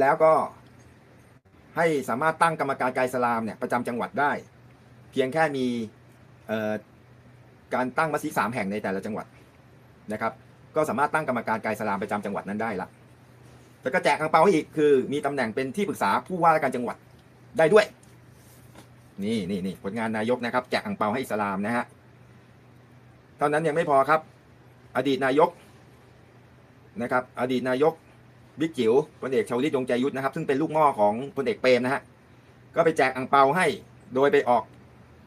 แล้วก็ให้สามารถตั้งกรรมการกายสลามเนี่ยประจำจังหวัดได้ เพียงแค่มีการตั้งมัสยิดสามแห่งในแต่ละจังหวัดนะครับ ก็สามารถตั้งกรรมการกายสลามประจำจังหวัดนั้นได้ละแล้วก็แจกอังเปาอีกคือ มีตำแหน่งเป็นที่ปรึกษาผู้ว่าราชการจังหวัดได้ด้วย นี่นี่นี่ผลงานนายกนะครับ แจกอังเปาให้อิสลามนะฮะเท่านั้นยังไม่พอครับ อดีตนายกนะครับ อดีตนายก บิ๊กจิ๋วพลเอกชาวลิตยงใจยุทธนะครับ ซึ่งเป็นลูกม่อของพลเอกเปรมนะฮะก็ไปแจกอังเปาให้โดยไปออก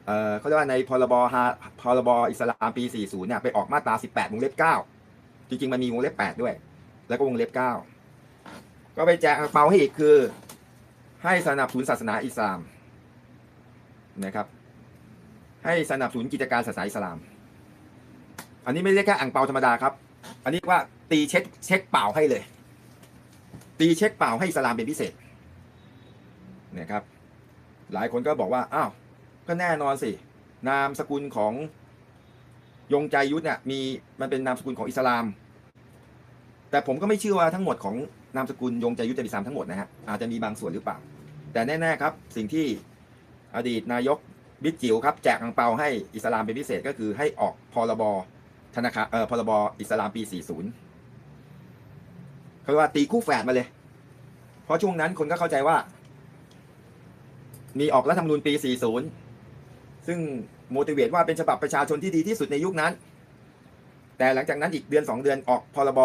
เอ่อเขาเรียกว่าในพรบฮาพรบอิสลามปี 40 เนี่ยไปออกมาตรา 18วงเล็บ 9 จริงๆ มันมีวงเล็บ 8 ด้วย แล้วก็วงเล็บ 9 ก็ไปแจกอังเปาให้อีกคือ ให้สนับสนุนศาสนาอิสลามนะครับ ให้สนับสนุนกิจการศาสนาอิสลาม อันนี้ไม่ได้แค่อ่างเปาธรรมดาครับ อันนี้ว่าตีเช็คเช็คเปล่าให้เลย ตีเช็คเปล่าให้อิสลามเป็นพิเศษเนะครับ หลายคนก็บอกว่าอ้าวก็แน่นอนสิ นามสกุลของยงใจยุทธเนี่ยมีมันเป็นนามสกุลของอิสลาม แต่ผมก็ไม่เชื่อว่าทั้งหมดของนามสกุลยงใจยุทธจะเป็นอิสลามทั้งหมดนะฮะอาจจะมีบางส่วนหรือเปล่า แต่แน่ๆครับ สิ่งที่อดีตนายกบิ๊กจิ๋วครับแจกอังเปาให้อิสลามเป็นพิเศษก็คือให้ออกพรบธนาคารเอ่อพรบอิสลามปี 40 เขาเรียกว่าตีคู่แฝดมาเลย เพราะช่วงนั้นคนก็เข้าใจว่า มีออกรัฐธรรมนูญปี 40 ซึ่งโมติเวตว่าเป็นฉบับประชาชนที่ดีที่สุดในยุคนั้น แต่หลังจากนั้นอีกเดือน 2 เดือนออกพรบ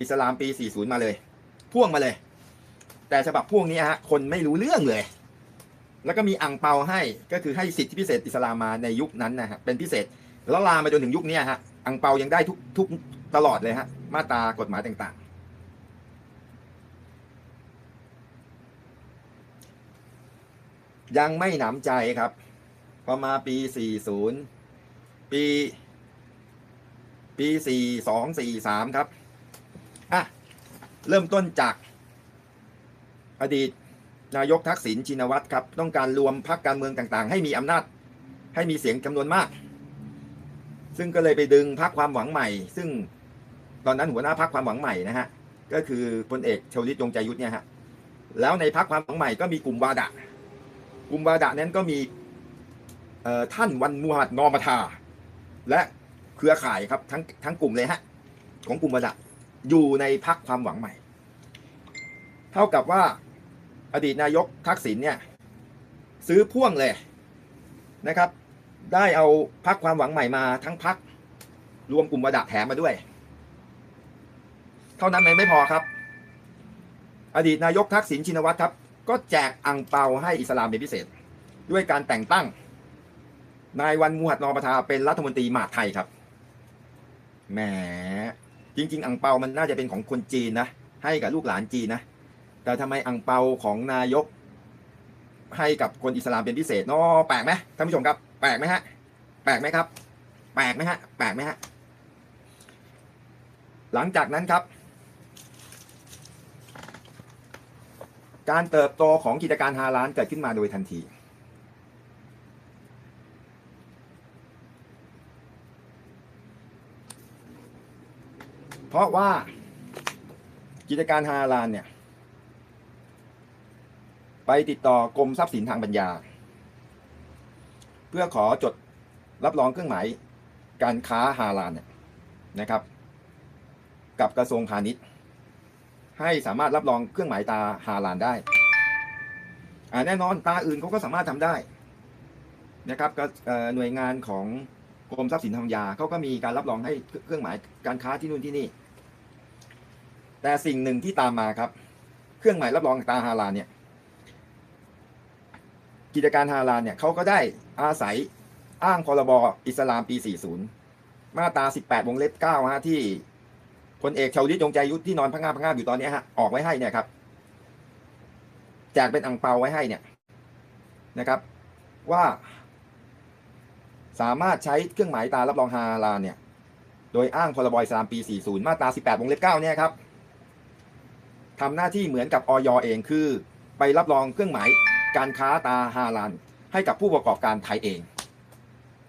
อิสลามปี 40 มาเลย พ่วงมาเลย แต่ฉบับพ่วงนี้ฮะคนไม่รู้เรื่องเลย แล้วก็มีอังเปาให้ก็คือให้สิทธิพิเศษอิสลามมาในยุคนั้นนะฮะเป็นพิเศษแล้วลามมาจนถึงยุคนี้ฮะอังเปายังได้ทุกทุกตลอดเลยฮะมาตรากฎหมายต่างๆ ยังไม่หนำใจครับ พอมาปี 40 ปี ปี 42 43 ครับ อะ เริ่มต้นจาก อดีตนายกทักษิณชินวัตรครับ ต้องการรวมพรรคการเมืองต่างๆ ให้มีอำนาจ ให้มีเสียงจำนวนมาก ซึ่งก็เลยไปดึงพรรคความหวังใหม่ ซึ่งตอนนั้นหัวหน้าพรรคความหวังใหม่นะฮะ ก็คือพลเอกชวลิตยงใจยุทธเนี่ยฮะ แล้วในพรรคความหวังใหม่ก็มีกลุ่มวาดะ กลุ่มวาดะนั้นก็มีท่านวันมูฮัมหมัดนอมาทา และเครือข่ายครับทั้งทั้งกลุ่มเลยฮะของกลุ่มวาดะอยู่ในพรรคความหวังใหม่ เท่ากับว่าอดีตนายกทักษิณเนี่ยซื้อพ่วงเลยนะครับ ได้เอาพักความหวังใหม่มาทั้งพักรวมกลุ่มวาดะแถมมาด้วย เท่านั้นไม่พอครับ อดีตนายกทักษิณชินวัตรครับ ก็แจกอังเปาให้อิสลามเป็นพิเศษ ด้วยการแต่งตั้ง นายวันมูฮัดนอประทาเป็นรัฐมนตรีมหาไทยครับแหมจริง ๆ อังเปามันน่าจะเป็นของคนจีนนะ ให้กับลูกหลานจีนนะ แต่ทำไมอังเปาของนายก ให้กับคนอิสลามเป็นพิเศษเนาะแปลกไหมท่านผู้ชมครับ แปลกไหมฮะ แปลกไหมครับ แปลกไหมฮะ แปลกไหมฮะ หลังจากนั้นครับ การเติบโตของกิจการฮาลานเกิดขึ้นมาโดยทันทีเพราะว่ากิจการฮาลานเนี่ย ไปติดต่อกรมทรัพย์สินทางปัญญา เพื่อขอจดรับรองเครื่องหมายการค้าฮาลาลเนี่ยนะครับ กับกระทรวงพาณิชย์ ให้สามารถรับรองเครื่องหมายตาฮาลาลได้อ่าแน่นอนตาอื่นเขาก็สามารถทำได้นะครับก็หน่วยงานของกรมทรัพย์สินทางปัญญาเขาก็มีการรับรองให้เครื่องหมายการค้าที่นู่นที่นี่ แต่สิ่งหนึ่งที่ตามมาครับ เครื่องหมายรับรองตาฮาลาลเนี่ยกิจการฮาลาลเนี่ยเขาก็ได้อาศัยอ้างพรบอิสลามปี 40 มาตรา 18 วงเล็บ9ฮะที่ พลเอกชาวลิตยงใจยุทธที่นอนพังงาพังงาอยู่ตอนนี้ฮะออกไว้ให้เนี่ยครับแจกเป็นอังเปาไว้ให้เนี่ยนะครับ ว่า สามารถใช้เครื่องหมายตารับรองฮาลาเนี่ย โดยอ้างพรบอิสามปี 40 มาตรา 18วงเล็บ9เนี่ยครับทำหน้าที่เหมือนกับออยเองคือ ไปรับรองเครื่องหมายการค้าตาฮาลาลให้กับผู้ประกอบการไทยเอง